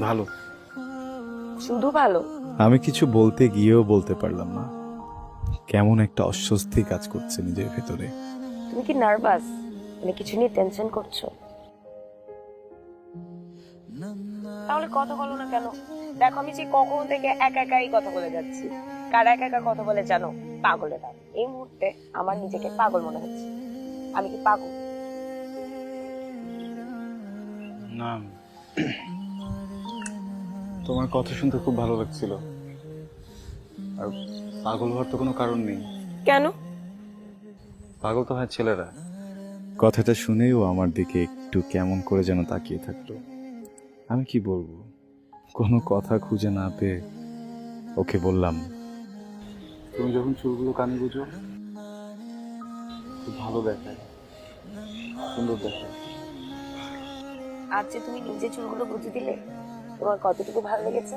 ভালো। শুধু ভালো? আমি কিছু বলতে গিয়েও বলতে পারলাম না। কেমন একটা অস্বস্তি কাজ করছে নিজের ভেতরে। তুমি কি নার্ভাস? মানে কিছু নিয়ে টেনশন করছ? তাহলে কথা বলো না কেন? দেখো আমি যে কখন থেকে একা একাই কথা বলে যাচ্ছি। কার একা একা কথা বলে জানো? পাগলেরা। এই মুহূর্তে আমার নিজেকে পাগল মনে হচ্ছে। আমি কি পাগল? না। তোমার কথা শুনতে খুব ভালো লাগছিল। আর পাগল হওয়ার তো কোনো কারণ নেই। কেন? পাগল তো হয় ছেলেরা। কথাটা শুনেও আমার দিকে একটু কেমন করে যেন তাকিয়ে থাকল। আমি কি বলব? কোনো কথা খুঁজে না পেয়ে ওকে বললাম তুমি যখন চুলগুলো কানে বুঝো খুব ভালো দেখায়। সুন্দর দেখায়। আজ যে তুমি নিজে চুলগুলো বুঝে দিলে তোমার কতটুকু ভালো লেগেছে?